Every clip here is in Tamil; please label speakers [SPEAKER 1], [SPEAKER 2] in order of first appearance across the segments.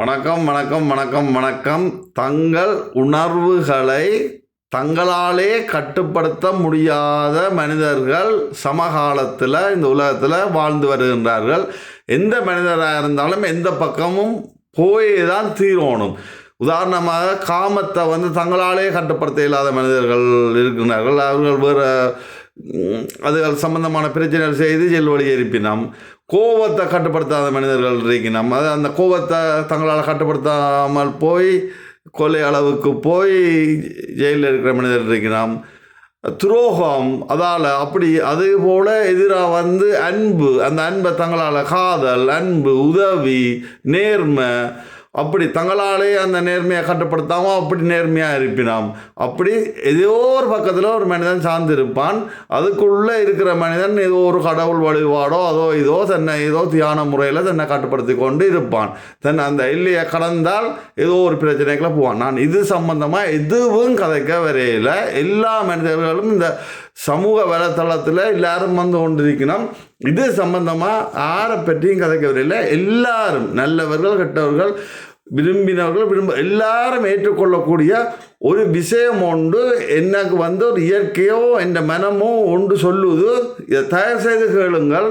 [SPEAKER 1] வணக்கம் வணக்கம் வணக்கம் வணக்கம். தங்கள் உணர்வுகளை தங்களாலே கட்டுப்படுத்த முடியாத மனிதர்கள் சமகாலத்தில் இந்த உலகத்தில் வாழ்ந்து வருகின்றார்கள். எந்த மனிதராக இருந்தாலும் எந்த பக்கமும் போய் தான் தீரணும் உதாரணமாக காமத்தை வந்து தங்களாலே கட்டுப்படுத்த இல்லாத மனிதர்கள் இருக்கின்றார்கள். அவர்கள் வேறு அதுகள் சம்பந்தமான பிரச்சனைகள் செய்து ஜெல்வழி எழுப்பினோம். கோபத்தை கட்டுப்படுத்தாத மனிதர்கள் இருக்கணும் நம்ம அந்த கோபத்தை தங்களால் கட்டுப்படுத்தாமல் போய் கொலை அளவுக்கு போய் ஜெயிலில் இருக்கிற மனிதர்கள் இருக்கிறோம் துரோகம் அதால் அப்படி அதே போல் எதிராக வந்து அன்பு அந்த அன்பை தங்களால் காதல் அன்பு உதவி நேர்மை அப்படி தங்களாலே அந்த நேர்மையை கட்டுப்படுத்தாமல் அப்படி நேர்மையாக இருப்பினாம். அப்படி ஏதோ ஒரு பக்கத்தில் ஒரு மனிதன் சார்ந்திருப்பான். அதுக்குள்ளே இருக்கிற மனிதன் ஏதோ ஒரு கடவுள் வழிபாடோ அதோ இதோ தன்னை ஏதோ தியான முறையில் தன்னை கட்டுப்படுத்தி கொண்டு இருப்பான். தன் அந்த இல்லையை கடந்தால் ஏதோ ஒரு பிரச்சனைகளை போவான். நான் இது சம்பந்தமாக எதுவும் கதைக்க வரையில எல்லா மனிதர்களும் இந்த சமூக வலைத்தளத்தில் எல்லாரும் வந்து கொண்டிருக்கணும். இது சம்பந்தமாக ஆரை பற்றியும் கதைக்க எல்லாரும் நல்லவர்கள் கெட்டவர்கள் விரும்பினவர்கள் விரும்ப எல்லாரும் ஏற்றுக்கொள்ளக்கூடிய ஒரு விஷயம் உண்டு எனக்கு வந்து ஒரு இயற்கையோ என் மனமோ ஒன்று சொல்லுவது. இதை தயார் செய்து கேளுங்கள்.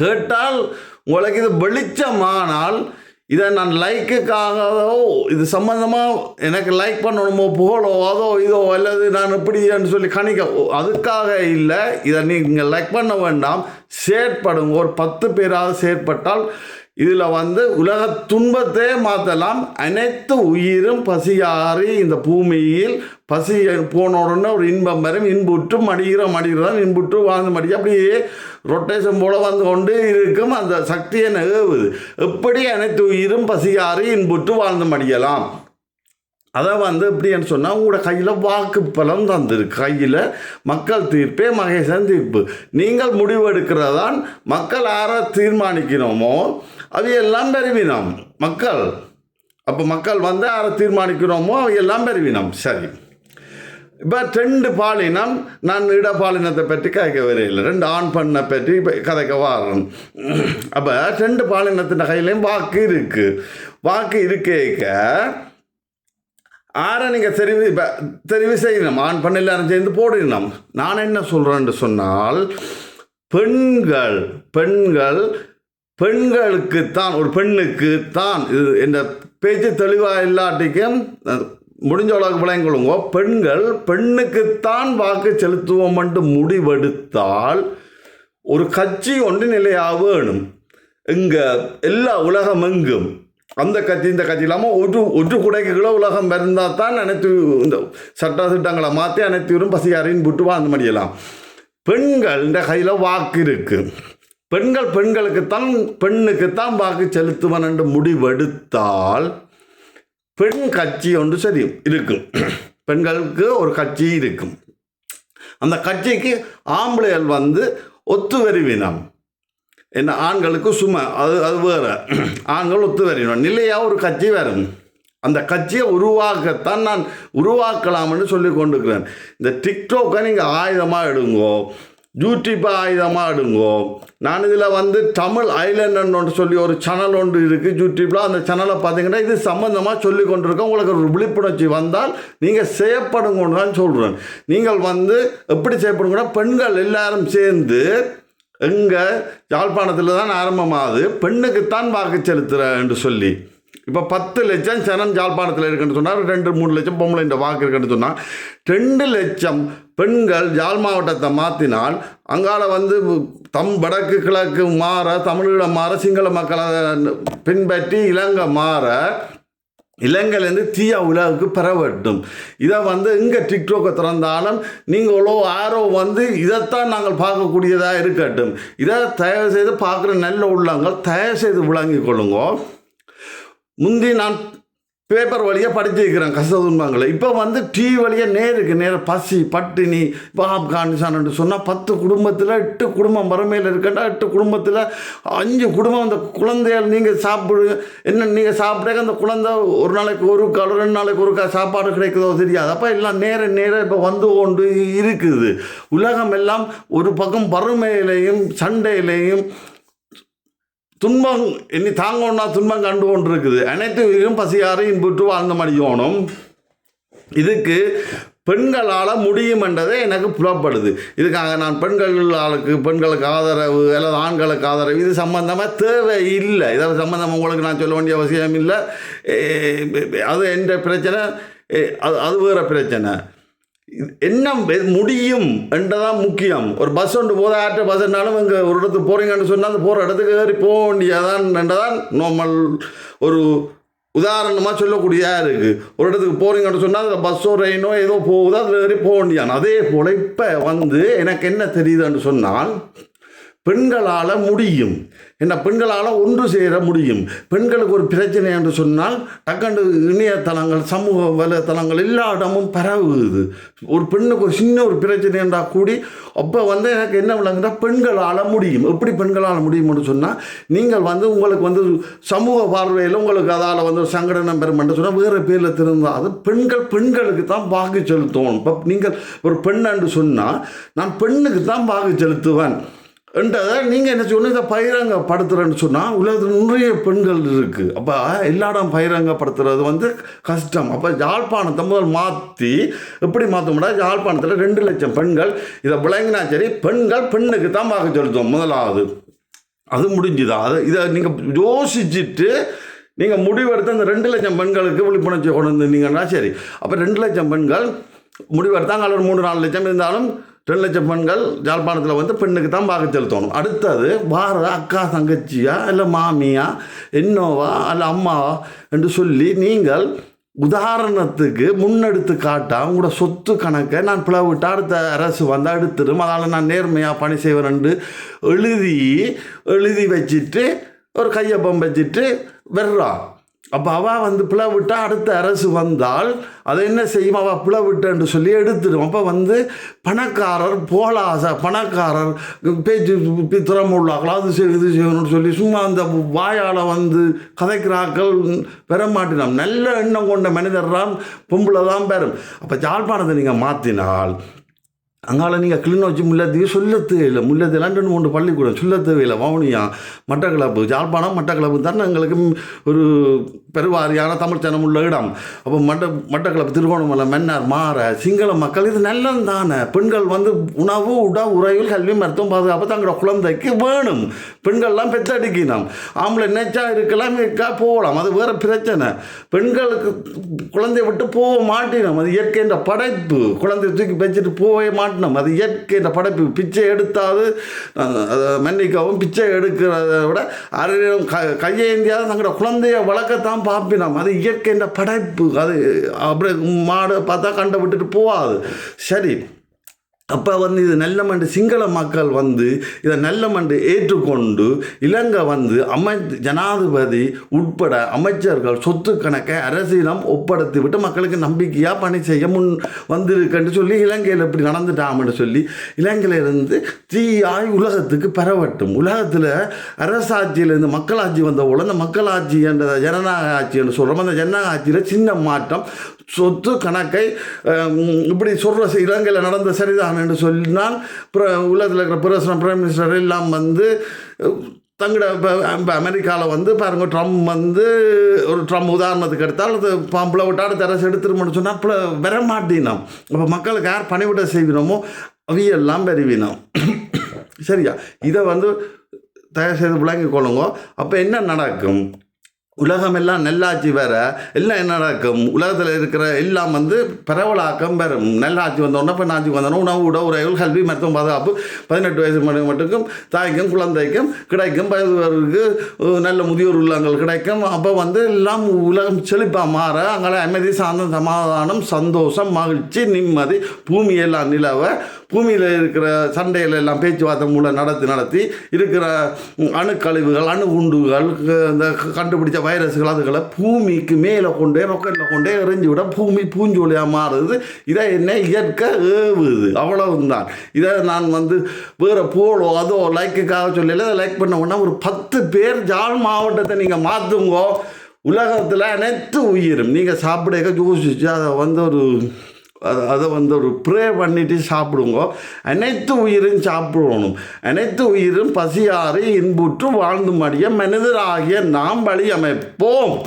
[SPEAKER 1] கேட்டால் உங்களுக்கு இது வெளிச்சமானால் இதை நான் லைக்குக்காகவோ இது சம்மந்தமாக எனக்கு லைக் பண்ணணுமோ புகழோ அதோ இதோ அல்லது நான் இப்படின்னு சொல்லி கணிக்க அதுக்காக இல்லை. இதை நீங்கள் லைக் பண்ண வேண்டாம். செயற்படுங்க ஒரு பத்து பேராவது செயற்பட்டால் இதில் வந்து உலக துன்பத்தை மாற்றலாம் அனைத்து உயிரும் பசியாறி இந்த பூமியில் பசி போன உடனே ஒரு இன்பம் வரும். இன்புற்று மடிகிற மடிகிறதான் இன்புற்று வாழ்ந்து மடிக்க அப்படியே ரொட்டேஷன் போல் வந்து கொண்டு இருக்கும். அந்த சக்தியை நகவுது எப்படி அனைத்து உயிரும் பசியாறு இன்புற்று வாழ்ந்து மடியலாம்? அதை வந்து எப்படின்னு சொன்னால் உங்களோட கையில் வாக்கு பலம் தந்திருக்கு. கையில் மக்கள் தீர்ப்பே மகேசன் தீர்ப்பு. நீங்கள் முடிவெடுக்கிறதான் மக்கள் யாரை தீர்மானிக்கணுமோ? அது எல்லாம் பெருவினம் மக்கள் அப்போ மக்கள் வந்து யாரை தீர்மானிக்கிறோமோ அவை எல்லாம் பெருவினம் சரி. இப்போ ரெண்டு பாலினம் நான் இட பாலினத்தை பற்றி கதைக்க வரையில் ரெண்டு ஆண் பெண்ணை பற்றி இப்போ கதைக்க வாரேன் அப்போ ரெண்டு பாலினத்தின் கையிலையும் வாக்கு இருக்குது வாக்கு இருக்கேக்க ஆரை நீங்கள் தெரிவு இப்போ தெரிவு செய்யணும். ஆண் பெண் எல்லாரும் சேர்ந்து போடணும். நான் என்ன சொல்கிறேன்னு சொன்னால் பெண்கள் பெண்கள் பெண்களுக்கு தான் ஒரு பெண்ணுக்கு தான் இது இந்த பேச்சு தெளிவாக இல்லாட்டிக்கும் முடிஞ்ச அளவுக்கு விளங்குங்க பெண்கள் பெண்ணுக்குத்தான் வாக்கு செலுத்துவோம் என்று முடிவெடுத்தால் ஒரு கட்சி ஒன்று நிலையாக வேணும் இங்கே எல்லா உலகம் எங்கும். அந்த கட்சி இந்த கட்சி இல்லாமல் ஒரு ஒரு குடைக்குள்ள உலகம் இருந்தால் தான் அனைத்து இந்த சட்ட திட்டங்களை மாற்றி அனைத்தையும் பசியாரின்னு விட்டு வாழ்ந்து முடியலாம். பெண்கள் இந்த கையில் வாக்கு இருக்குது பெண்கள் பெண்களுக்குத்தான் பெண்ணுக்குத்தான் வாக்கு செலுத்துவன் என்று முடிவெடுத்தால் பெண் கட்சி ஒன்று சரி இருக்கும். பெண்களுக்கு ஒரு கட்சி இருக்கும். அந்த கட்சிக்கு ஆம்பளைகள் வந்து ஒத்து வருவினம். என்ன ஆண்களுக்கு சும்மா அது அது வேற. ஆண்கள் ஒத்து வரையணும் நிலையாக ஒரு கட்சி வரும். அந்த கட்சியை உருவாக்கத்தான் நான் உருவாக்கலாம்னு சொல்லி கொண்டிருக்கிறேன். இந்த டிக்டாக்கை நீங்கள் ஆயுதமாக எடுங்கோ. யூடியூப்பை ஆயுதமாக எடுங்கோ நான் இதில் வந்து தமிழ் ஐலண்ட் ஒன்று சொல்லி ஒரு சேனல் ஒன்று இருக்குது யூடியூப்பில் அந்த சேனலை பார்த்தீங்கன்னா இது சம்மந்தமாக சொல்லி கொண்டிருக்கோம் உங்களுக்கு ஒரு விழிப்புணர்ச்சி வந்தால் நீங்கள் செய்யப்படுங்கன்னு தான் சொல்கிறேன் நீங்கள் வந்து எப்படி செய்யப்படுங்கன்னா பெண்கள் எல்லாரும் சேர்ந்து எங்கள் யாழ்ப்பாணத்தில் தான் ஆரம்பமாகுது. பெண்ணுக்குத்தான் வாக்கு செலுத்துகிறேன் என்று சொல்லி. இப்போ பத்து லட்சம் சனம் ஜாழ்ப்பாணத்தில் இருக்குன்னு சொன்னால் ரெண்டு மூணு லட்சம் பொம்பளை இந்த வாக்கு இருக்குன்னு சொன்னால் ரெண்டு லட்சம் பெண்கள் ஜாழ் மாவட்டத்தை மாற்றினால் அங்கால வந்து தம் வடக்கு கிழக்கு மாற தமிழீழம் மாற சிங்கள மக்களை பின்பற்றி இலங்கை மாற இலங்கையிலேருந்து தீயா உலகுக்கு பெறவட்டும் இதை வந்து இங்கே டிக்டோக்கை திறந்தாலும் நீங்கள் இவ்வளோ ஆரோ வந்து இதைத்தான் நாங்கள் பார்க்கக்கூடியதாக இருக்கட்டும். இதை தயவு செய்து பார்க்குற நல்ல உள்ளங்கள் தயவு செய்து விளங்கிக் கொள்ளுங்க. முந்தி நான் பேப்பர் வழியாக படிச்சிருக்கிறேன் கஷ்ட துன்பங்களை இப்போ வந்து டிவி வழியாக நேருக்கு நேர பசி பட்டினி இப்போ ஆப்கானிஸ்தான் சொன்னால் பத்து குடும்பத்தில் எட்டு குடும்பம் வறுமையில் இருக்கட்டா எட்டு குடும்பத்தில் அஞ்சு குடும்பம் அந்த குழந்தைகள் நீங்கள் சாப்பிடு என்ன நீங்கள் சாப்பிட்றக்க அந்த குழந்தை ஒரு நாளைக்கு ஒரு கால் ரெண்டு நாளைக்கு ஒரு கால் சாப்பாடு கிடைக்குதோ தெரியாது. அப்போ எல்லாம் நேர நேர இப்போ வந்து கொண்டு இருக்குது. உலகம் எல்லாம் ஒரு பக்கம் வறுமையிலையும் சண்டையிலையும் துன்பம் இனி தாங்கணும்னா துன்பம் கண்டு கொண்டு இருக்குது அனைத்து உயிரும் பசியாறு இன்புற்று வாழ்ந்த மடியோணும் இதுக்கு பெண்களால் முடியும் என்றதே எனக்கு புலப்படுது. இதுக்காக நான் பெண்களுக்கு பெண்களுக்கு ஆதரவு அல்லது ஆண்களுக்கு ஆதரவு இது சம்பந்தமாக தேவை இல்லை. இதை சம்பந்தமாக உங்களுக்கு நான் சொல்ல வேண்டிய அவசியம் இல்லை. அது என்ற பிரச்சனை அது அது வேறு பிரச்சனை. என்ன முடியும் என்றதான் முக்கியம். ஒரு பஸ் ஒன்று போதா ஆட்ட பஸ்னாலும் இங்கே ஒரு இடத்துக்கு போகிறீங்கன்னு சொன்னால் அந்த போகிற இடத்துக்கு ஏறி போக வேண்டியதான் என்றதான் நார்மல் ஒரு உதாரணமாக சொல்லக்கூடியதாக இருக்குது ஒரு இடத்துக்கு போகிறீங்கன்னு சொன்னால் அதில் பஸ்ஸோ ரெயினோ ஏதோ போகுது அதில் ஏறி போக வேண்டியான் அதே போல் இப்போ வந்து எனக்கு என்ன தெரியுதுன்னு சொன்னால் பெண்களால் முடியும். என்ன பெண்களால் ஒன்று சேர முடியும். பெண்களுக்கு ஒரு பிரச்சனை என்று சொன்னால் டக்கண்டு இணையதளங்கள் சமூக வலைத்தளங்கள் எல்லா இடமும் பரவுது. ஒரு பெண்ணுக்கு ஒரு சின்ன ஒரு பிரச்சனை என்றால் கூடி அப்போ வந்து எனக்கு என்ன விளங்குதா பெண்களால் முடியும். எப்படி பெண்களால் முடியும்னு சொன்னால் நீங்கள் வந்து உங்களுக்கு வந்து சமூக பார்வையில் உங்களுக்கு அதால் வந்து ஒரு சங்கடனம் பெறுமென்று சொன்னால் வேறு பேரில் திருந்தால் அது பெண்கள் பெண்களுக்கு தான் வாக்கு செலுத்தணும் இப்போ நீங்கள் ஒரு பெண் என்று சொன்னால் நான் பெண்ணுக்கு தான் வாக்கு செலுத்துவேன். என்றதை நீங்கள் என்ன சொன்னால் இதை பகிரங்கப்படுத்துகிறேன்னு சொன்னால் உலகத்தில் நிறைய பெண்கள் இருக்குது அப்போ எல்லா இடம் பகிரங்கப்படுத்துறது வந்து கஷ்டம். அப்போ யாழ்ப்பாணத்தை முதல் மாற்றி எப்படி மாற்ற முடியாது யாழ்ப்பாணத்தில் ரெண்டு லட்சம் பெண்கள் இதை விளங்கினா சரி பெண்கள் பெண்ணுக்கு தான் வாக்கு செலுத்துவோம் முதலாவது. அது முடிஞ்சுதா? அது இதை நீங்கள் யோசிச்சுட்டு நீங்கள் முடிவெடுத்து அந்த ரெண்டு லட்சம் பெண்களுக்கு விழிப்புணர்ச்சி கொண்டு வந்தீங்கன்னா சரி. அப்போ ரெண்டு லட்சம் பெண்கள் முடிவெடுத்தாங்க அல்லது ஒரு மூணு நாலு லட்சம் இருந்தாலும் ரெண்டு லட்சம் பெண்கள் யாழ்ப்பாணத்தில் வந்து பெண்ணுக்கு தான் பார்க்க செலுத்தணும். அடுத்தது வார அக்கா தங்கச்சியா இல்லை மாமியா என்னோவா அல்ல அம்மாவா என்று சொல்லி நீங்கள் உதாரணத்துக்கு முன்னெடுத்து காட்டா உங்களோட சொத்து கணக்கை நான் பிளவிட்டு அடுத்த அரசு வந்து எடுத்துடும் அதால் நான் நேர்மையாக பணி செய்வேன் எழுதி எழுதி வச்சுட்டு ஒரு கையப்பம் வச்சுட்டு வெர்றா. அப்போ அவள் வந்து பிளவிட்டா அடுத்த அரசு வந்தால் அதை என்ன செய்யும்? அவள் பிளவிட்டன்னு சொல்லி எடுத்துடும். அப்போ வந்து பணக்காரர் போலாச பணக்காரர் பேச்சு பி- திறமுள்ளாக்களா அது செய் இது செய்யணும்னு சொல்லி சும்மா அந்த வாயால் வந்து கதைக்கிறாக்கள் பெற மாட்டினோம் நல்ல எண்ணம் கொண்ட மனிதர் தான் பொம்பளை தான் பெறும். அப்போ ஜாழ்ப்பாணத்தை நீங்கள் மாற்றினால் அங்கால நீங்கள் கிளிநொச்சி முல்லத்தீவு சொல்லத்து இல்லை முல்லத்தீவு ரெண்டு மூன்று பள்ளிக்கூடம் சொல்ல இல்லை வவுனியா மட்டக்களப்பு ஜாழ்ப்பாணம் மட்டக்களப்பு தானே எங்களுக்கு ஒரு பெருவாரியான தமிழ்ச்சனம் உள்ள இடம். அப்போ மட்ட மட்டக்களப்பு திருகோணமலை மன்னார் மாற சிங்கள மக்கள் இது நல்லது தானே. பெண்கள் வந்து உணவு உட உறையில் கல்வி மருத்துவம் பாதுகாப்பு தங்களோட குழந்தைக்கு வேணும். பெண்கள்லாம் பெத்தடிக்கணும். ஆம்பளை நினைச்சா இருக்கலாம் இருக்கா போகலாம். அது வேறு பிரச்சனை. பெண்களுக்கு குழந்தைய விட்டு போக மாட்டினோம். அது இயற்கைன்ற படைப்பு. குழந்தைய தூக்கி வச்சுட்டு போகவே காட்டணும் அது இயற்கைன்ற படைப்பு. பிச்சை எடுத்தாவது அதை மன்னிக்கவும் பிச்சை எடுக்கிறத விட அரையிலும் க கையேந்தியாவது தங்களோட குழந்தைய வளர்க்கத்தான் பார்ப்பினோம் அது இயற்கையின் படைப்பு. அது அப்படியே மாடு பார்த்தா கண்டை விட்டுட்டு போகாது. சரி. அப்போ வந்து இது நல்லமண்டு சிங்கள மக்கள் வந்து இதை நல்லமண்டு ஏற்றுக்கொண்டு இலங்கை வந்து அமை ஜனாதிபதி உட்பட அமைச்சர்கள் சொத்து கணக்கை அரசிடம் ஒப்படைத்து விட்டு மக்களுக்கு நம்பிக்கையாக பணி செய்ய முன் வந்திருக்குன்னு சொல்லி இலங்கையில் இப்படி நடந்துட்டாமன்னு சொல்லி இலங்கையிலிருந்து தீயாய் உலகத்துக்கு பரவட்டும். உலகத்தில் அரசாட்சியிலேருந்து மக்களாட்சி வந்த உடனே மக்களாட்சி என்ற ஜனநாயக ஆட்சி என்று சொல்கிறோம் அந்த ஜனநாயக ஆட்சியில் சின்ன மாற்றம் சொத்து கணக்கை இப்படி சொல்கிற இலங்கையில் நடந்த சரிதான் என்று சொன்னால் பிர உலகத்தில் இருக்கிற பிரசிடன்ட் பிரைம் மினிஸ்டர் எல்லாம் வந்து அஹ், தங்களோட இப்போ அமெரிக்காவில் வந்து பாருங்கள் ட்ரம்ப் வந்து ஒரு ட்ரம்ப் உதாரணத்துக்கு எடுத்தால் அது பாம்பில் விட்டு தரசு அரசு எடுத்துருமோன்னு சொன்னால் அப்போ வர மாட்டினோம். அப்போ மக்களுக்கு யார் பணிவிட செய்வினோமோ அவையெல்லாம் பெறுவினோம். சரியா? இதை வந்து தயார் செய்து விளங்கிக் கொள்ளுங்க. அப்போ என்ன நடக்கும்? உலகமெல்லாம் நெல்லாட்சி வேற எல்லாம் என்ன நடக்கும் உலகத்தில் இருக்கிற எல்லாம் வந்து பரவலாக்கம் பெறும் நெல்லாட்சி வந்தோடனே இப்போ நாட்சி வந்தோடனே உணவு உட உரைகள் கல்வி மருத்துவம் பாதுகாப்பு பதினெட்டு வயசு மட்டு மட்டுக்கும் தாய்க்கும் குழந்தைக்கும் கிடைக்கும் வயதுவருக்கு நல்ல முதியோர் உள்ளங்கள் கிடைக்கும். அப்போ வந்து எல்லாம் உலகம் செழிப்பாக மாற அங்கே அமைதி சாந்தம் சமாதானம் சந்தோஷம் மகிழ்ச்சி நிம்மதி பூமியெல்லாம் நிலவ பூமியில் இருக்கிற சண்டைகள் எல்லாம் பேச்சுவார்த்தை மூலம் நடத்தி நடத்தி இருக்கிற அணுக்கழிவுகள் அணுகுண்டுகள் க- இந்த க- கண்டுபிடிச்ச வைரஸ்கள் அதுகளை பூமிக்கு மேலே கொண்டே ரொக்கெட்டில் கொண்டே எறிஞ்சு விட பூமி பூஞ்சொலியாக மாறுது. இதை என்ன இயற்கை ஏவுது. அவ்வளவுதான். இதை நான் வந்து வேறு போலோ அதோ லைக்குக்காக சொல்லல. லைக் பண்ண உடனே ஒரு பத்து பேர் ஜாழ் மாவட்டத்தை நீங்கள் மாற்றுங்கோ உலகத்தில் அனைத்து உயிரும். நீங்கள் சாப்பிடக்க யோசிச்சு அதை வந்து ஒரு அது- அதை வந்து ஒரு ப்ரே பண்ணிட்டு சாப்பிடுங்க. அனைத்து உயிரும் சாப்பிடணும். அனைத்து உயிரும் பசியாறு இன்புற்று வாழ்ந்து மடிய மனிதராகிய நாம் வழி அமைப்போம்.